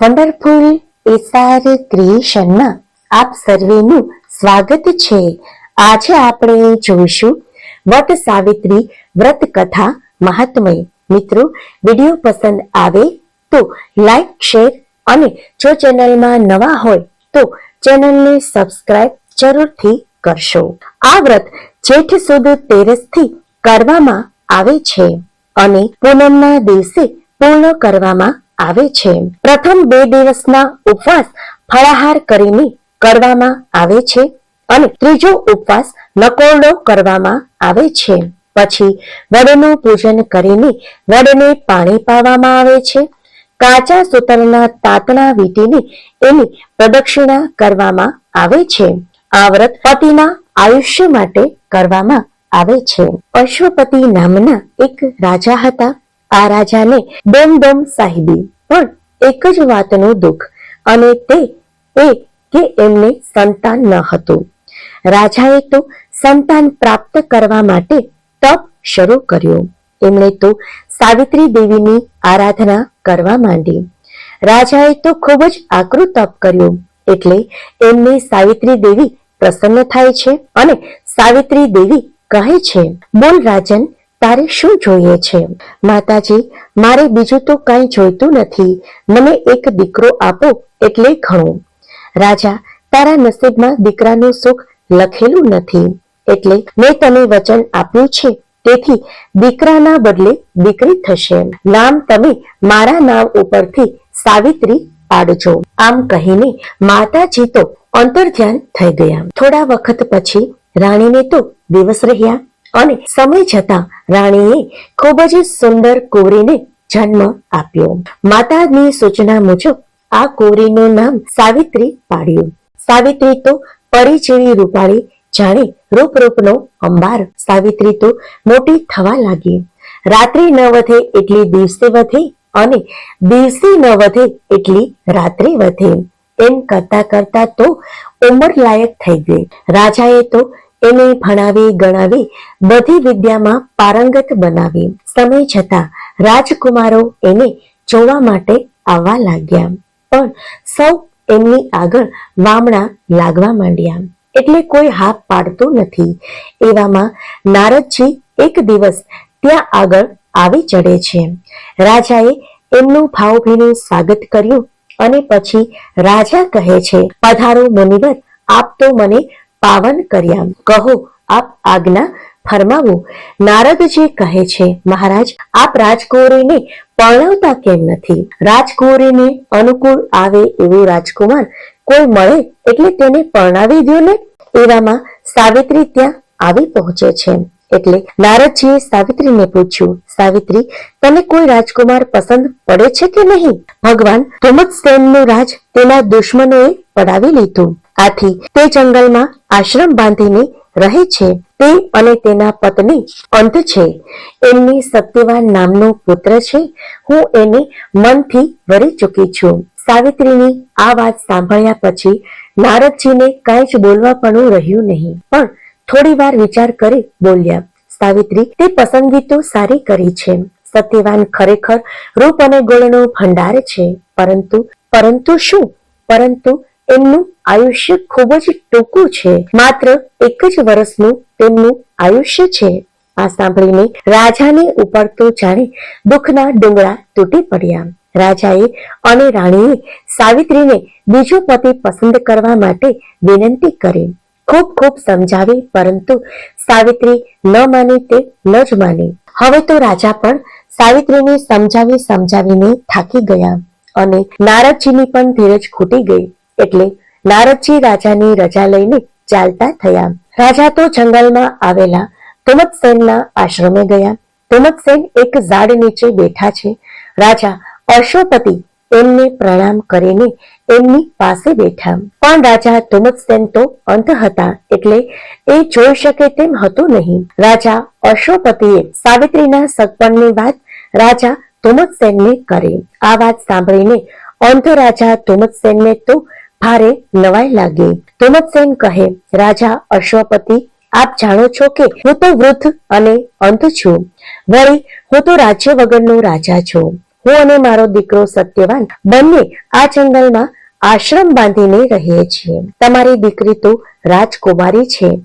Wonderful SR ક્રિએશનમાં આપ સર્વેનું સ્વાગત છે. આજે આપણે જોઈશું વટ સાવિત્રી વ્રત કથા મહાત્મય. મિત્રો, વીડિયો પસંદ આવે તો લાઈક, શેર અને જો ચેનલમાં નવા હોય તો ચેનલને સબસ્ક્રાઇબ જરૂરથી કરશો. આ વ્રત જેઠ સુદ તેરસથી કરવામાં આવે છે અને પૂનમના દિવસે પૂર્ણ કરવામાં આવે છે. પ્રથમ બે દિવસના ઉપવાસ ફળાહાર કરીને કરવામાં આવે છે અને ત્રીજો ઉપવાસ નકોરડો કરવામાં આવે છે. પછી વડનું પૂજન કરીને વડને પાણી પાવામાં આવે છે. કાચા સૂતરના તાતણા વીટીને એની પ્રદક્ષિણા કરવામાં આવે છે. આ વ્રત પતિના આયુષ્ય માટે કરવામાં આવે છે. પશુપતિ નામના એક રાજા હતા. આ રાજાને ડોમ સાહિબી. પણ એક જ વાતનું દુઃખ, અને તે એ કે એમને સંતાન ન હતું. રાજાએ તો સંતાન પ્રાપ્ત કરવા માટે તપ શરૂ કર્યો. એમણે તો સાવિત્રી દેવીની આરાધના કરવા માંડી. રાજાએ તો ખૂબ જ આકરું તપ કર્યું, એટલે એમને સાવિત્રી દેવી પ્રસન્ન થાય છે અને સાવિત્રી દેવી કહે છે, બોલ રાજન તારે શું જોઈએ છે? માતાજી, મારે બીજું તો કાંઈ જોઈતું નથી. મને એક દીકરો આપો એટલે ઘણું. રાજા, તારા નસીબમાં દીકરાનું સુખ લખેલું નથી. એટલે મેં તને વચન આપ્યું છે. તેથી દીકરાના બદલે દીકરી થશે. નામ તમે મારા નામ ઉપરથી સાવિત્રી પાડજો. આમ કહીને માતાજી તો અંતર્ધ્યાન થઈ ગયા. થોડા વખત પછી રાણીને તો દિવસ રહ્યા. અને સમય જતા રાણીએ ખૂબ જ સુંદર કોરીને જન્મ આપ્યો. માતાની સૂચના મુજબ આ કોરીનું નામ સાવિત્રી પાડ્યું. સાવિત્રી તો પરી રૂપાળી જાણે રૂપ રૂપનો અંબાર. સાવિત્રી તો મોટી થવા લાગી. રાત્રિ ન વધે એટલી દિવસે વધે અને દિવસે ન વધે એટલી રાત્રે વધે. એમ કરતા કરતા તો ઉંમર લાયક થઈ ગઈ. રાજાએ તો એને ભણાવી, ગણાવી, બધી વિદ્યામાં પારંગત બનાવી. સમય જતા રાજકુમારો એને જોવા માટે આવવા લાગ્યા. પણ સૌ એમની આગળ વામણા લાગવા માંડ્યા. એટલે કોઈ હા પાડતું નથી. એવામાં નારદજી એક દિવસ ત્યાં આગળ આવી ચડે છે. રાજાએ એમનું ભાવભીનું સ્વાગત કર્યું અને પછી રાજા કહે છે, પધારો, મુનિવર, આપ તો મને પાવન કર્યા. કહો, આપ આજ્ઞા ફરમાવો. નારદજી કહે છે, મહારાજ, આપ રાજકુંવરીને પરણાવતા કેમ નથી? રાજકુંવરીને અનુકૂળ આવે એવું રાજકુમાર કોઈ મળે એટલે તેને પરણાવી દો ને? એવામાં સાવિત્રી ત્યાં આવી પહોંચે છે. એટલે નારદજીએ સાવિત્રીને પૂછ્યું, સાવિત્રી, તને કોઈ રાજકુમાર પસંદ પડે છે કે નહીં? ભગવાન ધુમત્સેનનું રાજ તેના દુશ્મનોએ પડાવી લીધું. આથી તે જંગલમાં આશ્રમ બાંધીને રહે છે. તે અને તેના પત્ની અંત છે. એમને સત્યવાન નામનો પુત્ર છે. હું એને મનથી વરી ચૂકી છું. સાવિત્રીની આ વાત સાંભળ્યા પછી નારદજીને કાંઈ જ બોલવા પણ રહ્યું નહીં, પણ થોડી વાર વિચાર કરી બોલ્યા, સાવિત્રી, તે પસંદગી તો સારી કરી છે. સત્યવાન ખરેખર રૂપ અને ગુણનો ભંડાર છે. પરંતુ પરંતુ શું? પરંતુ એમનું આયુષ્ય ખૂબ જ ટૂંકું છે. માત્ર એક જ વર્ષનું તેમનું આયુષ્ય છે. આ સાંભળીને રાજાને ઉપડતો જાણે દુઃખના ડુંગળા તૂટી પડ્યા. રાજાએ અને રાણીએ સાવિત્રીને બીજો પતિ પસંદ કરવા માટે વિનંતી કરી. ખૂબ ખૂબ સમજાવી, પરંતુ સાવિત્રી ન માની તે ન જ માની. હવે તો રાજા પણ સાવિત્રીને સમજાવી સમજાવીને થાકી ગયા અને નારદજીની પણ ધીરજ ખૂટી ગઈ. એટલે નારદજી રાજાની રજા લઈને ચાલતા થયા. રાજા તો જંગલમાં આવેલા તુમતસેનના આશ્રમે ગયા. તુમતસેન એક ઝાડ નીચે બેઠા છે. રાજા અશોપતિ એમને પ્રણામ કરીને એમની પાસે બેઠા. પણ રાજા તુમતસેન તો અંત હતા એટલે એ જોઈ શકે તેમ હતું નહીં. રાજા અશોપતિએ સાવિત્રીના સગપણની વાત રાજા તુમતસેનને કરી. આ વાત સાંભળીને અંધ રાજા તુમત્સેનને તો ભારે નવાઈ લાગી. તુમત્સેન કહે, રાજા અશ્વપતિ, આપ જાણો છો કે હું તો વૃદ્ધ અને અંત છું. વળી, હું તો રાજ્ય વગરનો રાજા છું. હું અને મારો દીકરો સત્યવાન બંને આ જંગલમાં આશ્રમ બાંધીને રહીએ છીએ. તમારી દીકરી તો રાજકુમારી છે.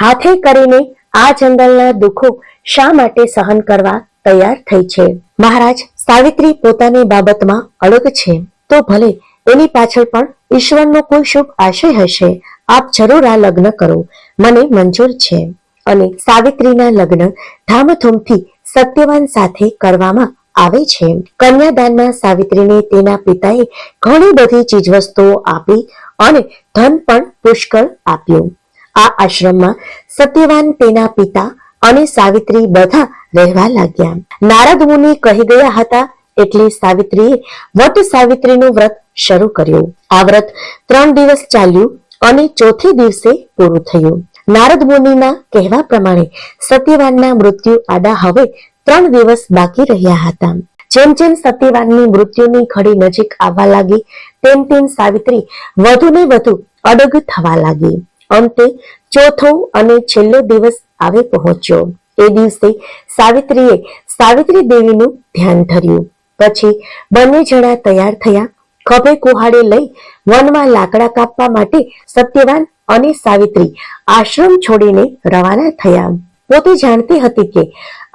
હાથે કરીને આ જંગલના દુઃખો શા માટે સહન કરવા તૈયાર થઈ છે? મહારાજ, સાવિત્રી પોતાની બાબતમાં અડગ છે. તો ભલે એની પાછળ પણ ઈશ્વરનો કોઈ શુભ આશય હશે. આપ જરૂર આ લગ્ન કરો. મને મંજૂર છે. અને સાવિત્રીના લગ્ન ધામધૂમથી સત્યવાન સાથે કરવામાં આવે છે. કન્યાદાનમાં સાવિત્રીને તેના પિતાએ ઘણી બધી ચીજવસ્તુઓ આપી અને ધન પણ પુષ્કળ આપ્યું. આ આશ્રમમાં સત્યવાન તેના પિતા અને સાવિત્રી બધા રહેવા લાગ્યા. નારદ મુનિ કહી ગયા હતા, એટલે સાવિત્રીએ વટ સાવિત્રીનું વ્રત શરૂ કર્યું. આ વ્રત ત્રણ દિવસ ચાલ્યું અને ચોથે દિવસે પૂરું થયું. નારદ મુનિના કહેવા પ્રમાણે સત્યવાનના મૃત્યુ આડા હવે ત્રણ દિવસ બાકી રહ્યા હતા. જેમ જેમ સત્યવાનની મૃત્યુની ઘડી નજીક આવવા લાગી, તેમ તેમ સાવિત્રી વધુ ને વધુ અડગ થવા લાગી. અંતે ચોથો અને છેલ્લો દિવસ આવે પહોંચ્યો. એ દિવસે સાવિત્રીએ સાવિત્રી દેવીનું ધ્યાન ધર્યું. પછી બંને જણા તૈયાર થયા ખભે કુહાડે લઈ વનમાં લાકડા કાપવા માટે સત્યવાન અને સાવિત્રી આશ્રમ છોડીને રવાના થયા. પોતે જાણતી હતી કે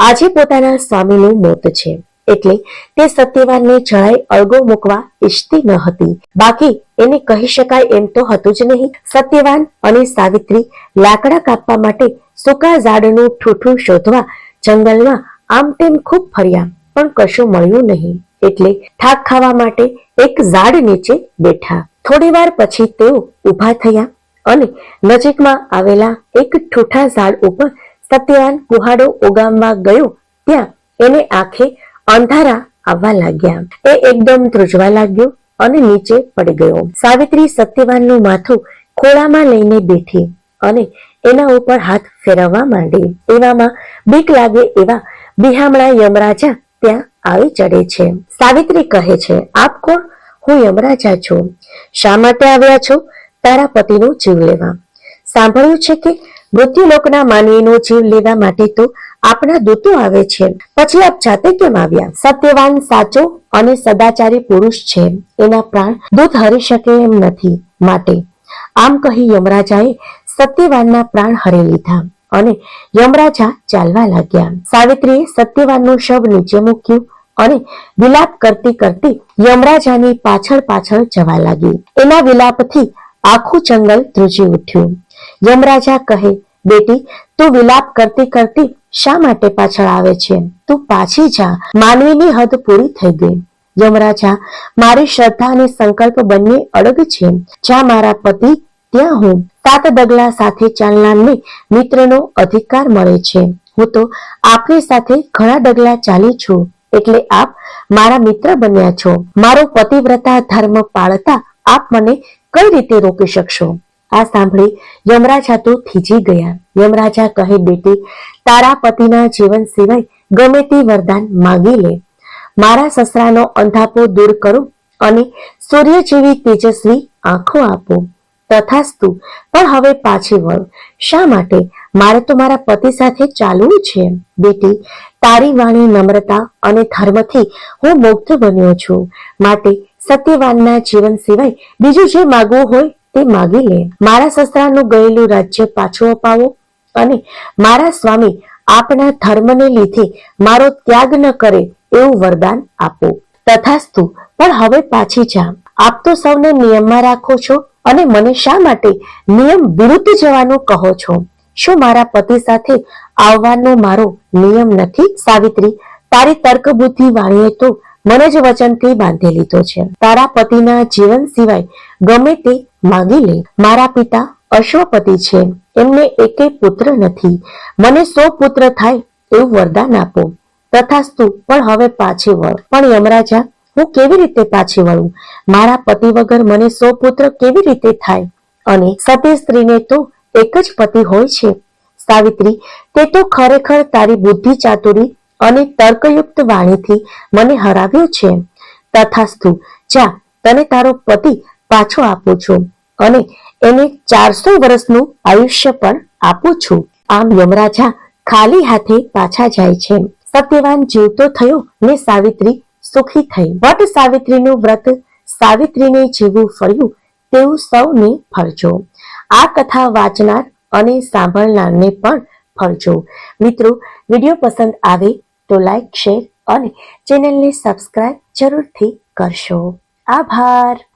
આજે પોતાના સ્વામીનું મોત છે. એટલે તે સત્યવાનને જળાઈ અળગો મૂકવા ઈચ્છતી ન હતી. બાકી એને કહી શકાય એમ તો હતું જ નહીં. સત્યવાન અને સાવિત્રી લાકડા કાપવા માટે સૂકા ઝાડનું ઠૂઠું શોધવા જંગલમાં આમ તેમ ખૂબ ફર્યા, પણ કશું મળ્યું નહીં. એટલે થાક ખાવા માટે એક ઝાડ નીચે બેઠા. થોડી વાર પછી તેઓ ઊભા થયા અને નજીકમાં આવેલા એક ઠૂઠા ઝાડ ઉપર સત્યવાન કુહાડો ઉગામવા ગયો. ત્યાં એને આંખે અંધારા આવવા લાગ્યા. એ એકદમ ધ્રુજવા લાગ્યો અને નીચે પડી ગયો. સાવિત્રી સત્યવાનનું માથું ખોળામાં લઈને બેઠી અને એના ઉપર હાથ ફેરવવા માંડી. એવામાં બીક લાગે એવા બિહામણા યમરાજા ત્યાં આવી ચડે છે. સાવિત્રી કહે છે, આપ કોણ? હું યમરાજા છું. શા માટે આવ્યા છો? તારા પતિનો જીવ લેવા. સાંભળ્યું છે કે મૃત્યુલોકના માનવીનો જીવ લેવા માટે તો આપણા દૂતો આવે છે. પછી આપ જાતે કેમ આવ્યા? સત્યવાન, સાચો અને સદાચારી પુરુષ છે. એના પ્રાણ દૂત હરી શકે એમ નથી. માટે આમ કહી યમરાજાએ સત્યવાનના પ્રાણ હરી લીધા. અને યમરાજા ચાલવા લાગ્યા. સાવિત્રીએ સત્યવાનનું શબ નીચે મૂક્યું અને વિલાપ કરતી કરતી યમરાજાની પાછળ પાછળ જવા લાગી. એના વિલાપથી આખું જંગલ ધ્રુજી ઉઠ્યું. યમરાજા કહે, બેટી, તું વિલાપ કરતી કરતી શા માટે પાછળ આવે છે? તું પાછી જા. માનવીની હદ પૂરી થઈ ગઈ. યમરાજા, મારી શ્રદ્ધા અને સંકલ્પ બંને અડગ છે. જ્યાં મારા પતિ ત્યાં હું સાત ડગલા સાથે ચાલનારને મિત્રનો અધિકાર મળે છે. હું તો આપની સાથે ઘણા ડગલા ચાલી છું, એટલે આપ મારા મિત્ર બન્યા છો. મારો પતિવ્રતા ધર્મ પાળતા આપ મને કઈ રીતે રોકી શકશો? આ સાંભળી યમરાજા તો થીજી ગયા. યમરાજા કહે, બેટી, તારા પતિના જીવન સિવાય ગમે તે વરદાન માગી લે. મારા સસરાનો અંધાપો દૂર કરો અને સૂર્ય જેવી તેજસ્વી આંખો આપો. તથાસ્તુ. પણ હવે પાછી વળ. શા માટે? મારે તો મારા પતિ સાથે ચાલવું છે. બેટી, તારી વાણી નમ્રતા અને ધર્મથી હું મુગ્ધ બન્યો છું. માટે સત્યવાનના જીવન સિવાય બીજું જે માગવું હોય તે માગી લે. મારા સસરાનું ગયેલું રાજ્ય પાછું અપાવો અને મારા સ્વામી આપના ધર્મને લીધે મારો ત્યાગ ન કરે એવું વરદાન આપો. તથાસ્તુ. પણ હવે પાછી જા. આપ તો સૌને નિયમમાં રાખો છો. અને મને શા માટે નિયમ વિરુદ્ધ જવાનું કહો છો? શું મારા પતિ સાથે આવવાનો મારો નિયમ નથી? સાવિત્રી, તારી તર્ક બુદ્ધિ વાણીએ તો મને જ વચનથી બાંધી લીધો છે. તારા પતિના જીવન સિવાય ગમે તે માગી લે. મારા પિતા અશ્વપતિ છે. એમને એકે પુત્ર નથી. મને સો પુત્ર થાય એવું વરદાન આપો. તથાસ્તુ, પણ હવે પાછી વળ. પણ યમરાજા હું કેવી રીતે પાછી વળું? મારા પતિ વગર મને સો પુત્ર કેવી રીતે થાય? અને સતી સ્ત્રીને તો એક જ પતિ હોય છે. સાવિત્રી, તે તો ખરેખર તારી બુદ્ધિ ચાતુરી અને તર્કયુક્ત વાણીથી મને હરાવ્યો છે. તથાસ્તુ, જા, તને તારો પતિ પાછો આપું છું અને એને ચારસો વર્ષનું આયુષ્ય પણ આપું છું. આમ યમરાજા ખાલી હાથે પાછા જાય છે. સત્યવાન જીવતો થયો ને સાવિત્રી સુખી થઈ. વટ સાવિત્રીનું વ્રત સાવિત્રીને જેવું ફળ્યું, તેવું સૌને ફળજો. આ કથા વાંચનાર અને સાંભળનારને પણ ફળજો. મિત્રો, વીડિયો પસંદ આવે તો લાઈક, શેર અને ચેનલને સબસ્ક્રાઇબ જરૂરથી કરશો. આભાર.